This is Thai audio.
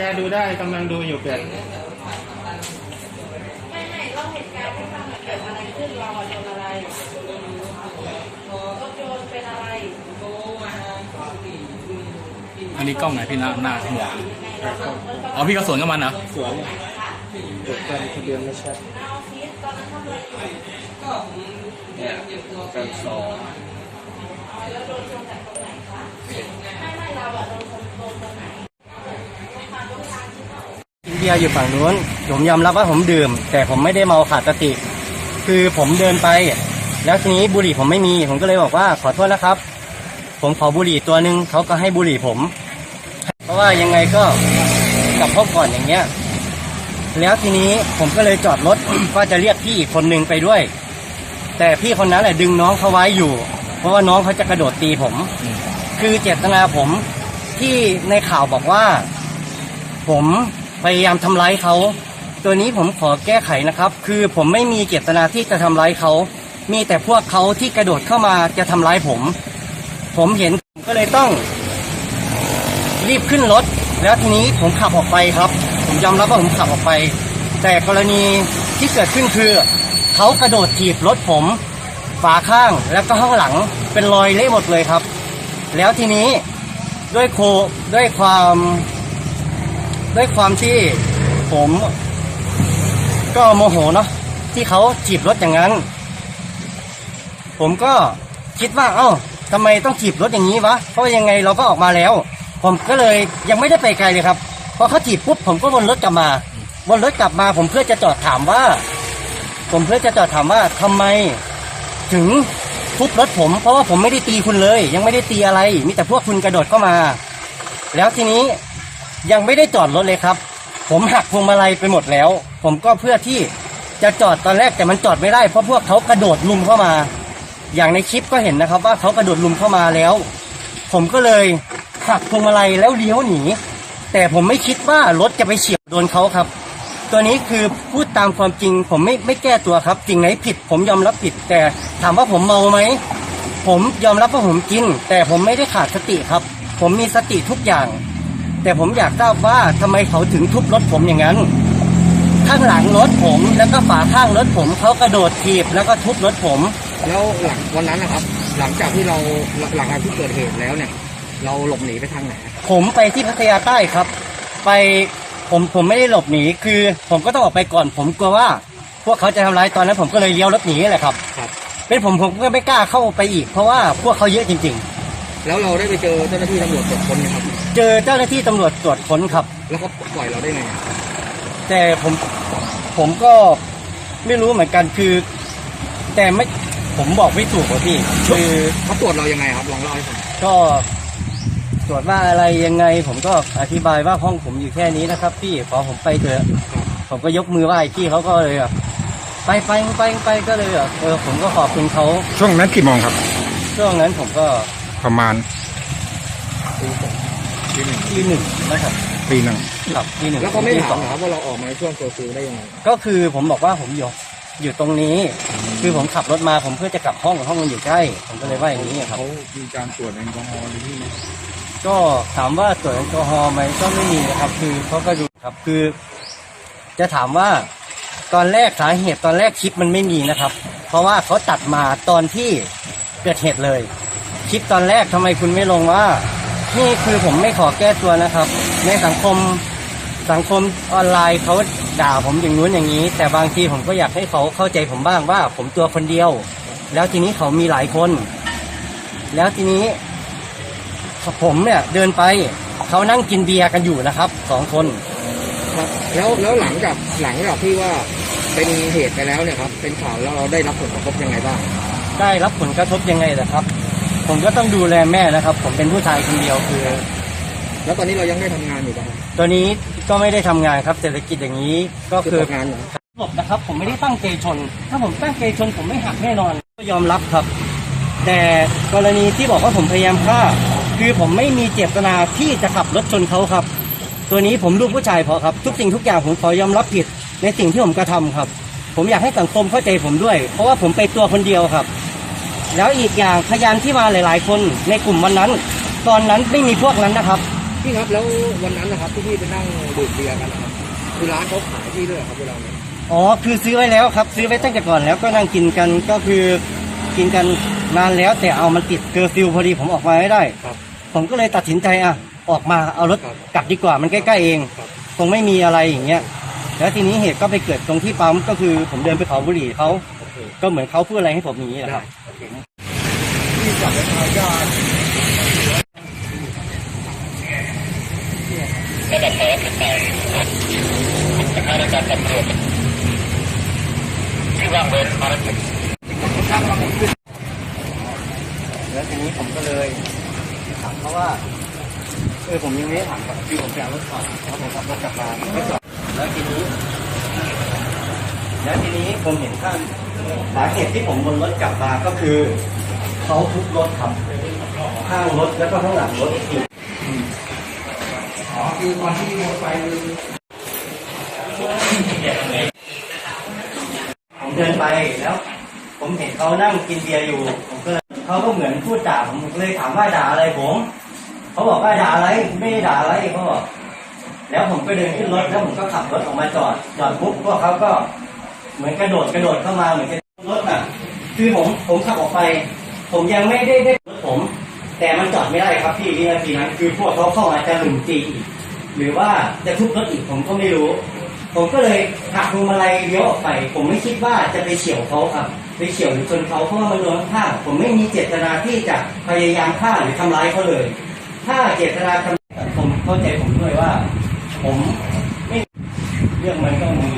ญาดูได้กำลังดูอยู่เป็ดไม่ไม่เล่าเหตุการณ์ให้ฟังหน่อยเกิดอะไรขึ้นเราอะโดนอะไรรถยนต์เป็นอะไรอันนี้กล้องไหนพี่หน้าหน้าหัวอ๋อพี่ก็สวนกับมันเหรอสวนเกิดการทะเบียนไม่ชัดหน้าออฟฟิศตอนนั้นทำอะไรอยู่เนี่ยการสองแล้วโดนชนจากตรงไหนคะไม่ไม่เราอะโดนชนโดนตรงไหนกินเบียร์อยู่ฝั่งนู้น ผมยอมรับว่าผมดื่ม แต่ผมไม่ได้เมาขาดสติ คือผมเดินไป แล้วทีนี้บุหรี่ผมไม่มี ผมก็เลยบอกว่าขอโทษนะครับ ผมขอบุหรี่ตัวหนึ่งเขาก็ให้บุหรี่ผม เพราะว่ายังไงก็กลับพบก่อนอย่างเงี้ย แล้วทีนี้ผมก็เลยจอดรถว่าจะเรียกพี่อีกคนหนึ่งไปด้วย แต่พี่คนนั้นแหละดึงน้องเขาไว้อยู่ เพราะว่าน้องเขาจะกระโดดตีผม คือเจตนาผมที่ในข่าวบอกว่า ผม พยายามทำร้ายเขา ตัวนี้ผมขอแก้ไขนะครับ คือผมไม่มีเจตนาที่จะทำร้ายเขา มีแต่พวกเขาที่กระโดดเข้ามาจะทำร้ายผม ผมเห็นผมก็เลยต้อง รีบขึ้นรถ แล้วทีนี้ผมขับออกไปครับ ผมยอมรับว่าผมขับออกไป แต่กรณีที่เกิดขึ้นคือ เขากระโดดถีบรถผม ฝาข้างแล้วก็ข้างหลังเป็นรอยเละหมดเลยครับ แล้วทีนี้ด้วยโคด้วยความ ด้วยความที่ผมก็โมโหเนาะที่เขาจีบรถอย่างนั้น ผมก็คิดว่า เอ้าทำไมต้องจีบรถอย่างนี้วะเพราะยังไงเราก็ออกมาแล้ว ผมก็เลยยังไม่ได้ไปไกลเลยครับพอเขาจีบปุ๊บผมก็วนรถกลับมาวนรถกลับมาผมเพื่อจะจอดถามว่า ผมเพื่อจะจอดถามว่าทำไม ถึงทุบรถผม เพราะว่าผมไม่ได้ตีคุณเลย ยังไม่ได้ตีอะไร มีแต่พวกคุณกระโดดเข้ามา แล้วทีนี้ ยังไม่ได้จอดรถเลยครับ ผมหักพวงมาลัยไปหมดแล้ว ผมก็เพื่อที่จะจอดตอนแรกแต่มันจอดไม่ได้เพราะพวกเขากระโดดลุมเข้ามา อย่างในคลิปก็เห็นนะครับ ว่าเขากระโดดลุมเข้ามาแล้ว ผมก็เลยหักพวงมาลัยแล้วเลี้ยวหนี แต่ผมไม่คิดว่ารถจะไปเฉียวโดนเขาครับ ตัวนี้คือพูดตามความจริง ผมไม่ไม่แก้ตัวครับสิ่งไหนผิด ผมยอมรับผิด แต่ถามว่าผมเมาไหมผมยอมรับว่าผมกิน แต่ผมไม่ได้ขาดสติครับ ผมมีสติทุกอย่าง แต่ผมอยากทราบว่าทำไมเขาถึงทุบรถผมอย่างนั้น ข้างหลังรถผมแล้วก็ฝาข้างรถผมเขากระโดดถีบแล้วก็ทุบรถผม แล้วหลังวันนั้นนะครับ หลังจากที่เราหลังจากที่เกิดเหตุแล้วเนี่ย เราหลบหนีไปทางไหนผมไปที่พัทยาใต้ครับ ไปผมผมไม่ได้หลบหนีคือ ผมก็ต้องออกไปก่อน ผมกลัวว่า พวกเขาจะทำร้ายตอนนั้นผมก็เลยเลี้ยวรถหนีแหละครับครับ เป็นผมผมก็ไม่กล้าเข้าไปอีก เพราะว่าพวกเขาเยอะจริงแล้วเราได้ไปเจอเจ้าหน้าที่ตำรวจตรวจค้นไหมครับๆ เจอเจ้าหน้าที่ตำรวจตรวจค้นครับ แล้วเขาปล่อยเราได้ไงอะแต่ผมผมก็ไม่รู้เหมือนกันคือ แต่ไม่ผมบอกไม่ถูกอะพี่คือเขาตรวจเรายังไงครับลองเล่าให้ฟังก็ตรวจว่าอะไรยังไง ผมก็อธิบายว่าห้องผมอยู่แค่นี้นะครับ พี่ขอผมไปเถอะ ผมก็ยกมือไหว้พี่เขาก็เลยแบบไปไปไปไปก็เลยแบบเออผมก็ขอบคุณเขาช่วงนั้นกี่โมงครับ ช่วงนั้นผมก็ประมาณ ที่หนึ่งนะครับปีหนึ่งครับที่หนึ่งแล้วเขาไม่ที่ถาสมอง เหรอครับว่าเราออกมาในช่วงเคอร์ฟิวได้ยังไง ก็คือผมบอกว่าผมอยู่อยู่ตรงนี้ คือผมขับรถมาผมเพื่อจะกลับห้องห้องมันอยู่ใกล้ ผมก็เลยว่าอย่างนี้ครับ เขามีการตรวจแอลกอฮอล์ในที่นี้ก็ถามว่าตรวจแอลกอฮอล์ไหมก็ไม่มีนะครับ คือเขาก็ดูครับคือ จะถามว่าตอนแรกสาเหตุตอนแรกคลิปมันไม่มีนะครับ เพราะว่าเขาตัดมาตอนที่เกิดเหตุเลยคลิปตอนแรกทำไมคุณไม่ลงว่า นี่คือผมไม่ขอแก้ตัวนะครับ ในสังคมสังคมออนไลน์เขาด่าผมอย่างนู้นอย่างนี้ แต่บางทีผมก็อยากให้เขาเข้าใจผมบ้างว่า ผมตัวคนเดียว แล้วทีนี้เขามีหลายคน แล้วทีนี้ ผมเนี่ยเดินไปเขานั่งกินเบียร์กันอยู่นะครับสองคนครับแล้วแล้วหลังจากหลังจากที่ว่าเป็นเหตุไปแล้วเนี่ยครับ เป็นข่าวแล้วเราได้รับผลกระทบยังไงบ้าง ได้รับผลกระทบยังไงล่ะครับ ผมก็ต้องดูแลแม่นะครับ ผมเป็นผู้ชายคนเดียวคือ แล้วตอนนี้เรายังได้ทำงานอยู่ป่ะครับตัวนี้ก็ไม่ได้ทำงานครับเศรษฐกิจอย่างนี้ก็คือคือตกงานเหรอ หลบนะครับ ผมไม่ได้ตั้งใจชน ถ้าผมตั้งใจชนผมไม่หักแน่นอนก็ยอมรับครับ แต่กรณีที่บอกว่าผมพยายามฆ่า คือผมไม่มีเจตนาที่จะขับรถชนเขาครับ ตัวนี้ผมลูกผู้ชายพอครับ ทุกสิ่งทุกอย่างผมขอยอมรับผิดในสิ่งที่ผมกระทำครับ ผมอยากให้สังคมเข้าใจผมด้วย เพราะว่าผมไปตัวคนเดียวครับ แล้วอีกอย่างพยานที่มาหลาย ๆ คนในกลุ่มวันนั้น ตอนนั้นไม่มีพวกนั้นนะครับพพี่ครับแล้ววันนั้นนะครับที่พี่ไปนั่งดื่มเบียร์กันนะครับคือร้านเขาขายที่ด้วยเหรอครับเวลานั้นอ๋อคือซื้อไว้แล้วครับ ซื้อไว้ตั้งแต่ก่อนแล้วก็นั่งกินกันก็คือกินกันนานแล้วแต่เอามันติดเกอร์ฟิวพอดีผมออกมาไม่ได้ ครับ ผมก็เลยตัดสินใจอะออกมาเอารถครับกลับดีกว่ามันใกล้ๆเองครับ คงไม่มีอะไรอย่างเงี้ยแล้วทีนี้เหตุก็ไปเกิดตรงที่ปั๊มก็คือผมเดินไปขอบุหรี่เขาโอเคก็เหมือนเขาพูดอะไรให้ผมอย่างนี้แหละครับ พี่กลับไปทานยาแล้วทีนี้ผมก็เลยถามเขาว่าเออผมยังไม่ได้ถามก่อนคือผมไปเอารถก่อนแล้วผมขับรถกลับมาไม่จอดแล้วทีนี้ แล้วทีนี้ผมเห็นข้าง สาเหตุที่ผมวนรถกลับมาก็คือเขาทุบรถครับข้างรถแล้วก็ข้างหลังรถอีกอ๋อคือตอนที่มอเตอร์ไซค์ผมเดินไปแล้ว ผมเห็นเขานั่งกินเบียร์อยู่ผมก็เขาก็เหมือนพูดด่าผมผมเลยถามว่าด่าอะไรผมเขาบอกว่าด่าอะไรไม่ได้ด่าอะไรเขาบอกแล้วผมก็เดินขึ้นรถแล้วผมก็ขับรถออกมาจอดจอดปุ๊บพวกเขาก็ เหมือนกระโดดกระโดดเข้ามาเหมือนจะรถน่ะ คือผมผมขับออกไป ผมยังไม่ได้ได้รถผม แต่มันจอดไม่ได้ครับพี่วินาทีนั้น คือพวกเขาเข้ามาจะหลุมตีอีกหรือว่าจะทุบรถอีกผมก็ไม่รู้ ผมก็เลยหักพวงมาลัยเลี้ยวออกไป ผมไม่คิดว่าจะไปเฉี่ยวเขาครับไปเฉี่ยวหรือชนเขาเพราะว่ามันโดนข้างผมไม่มีเจตนาที่จะพยายามฆ่าหรือทำร้ายเขาเลย ถ้าเจตนาทำผมเข้าใจผมด้วยว่า ผมไม่เรื่องมันก็มี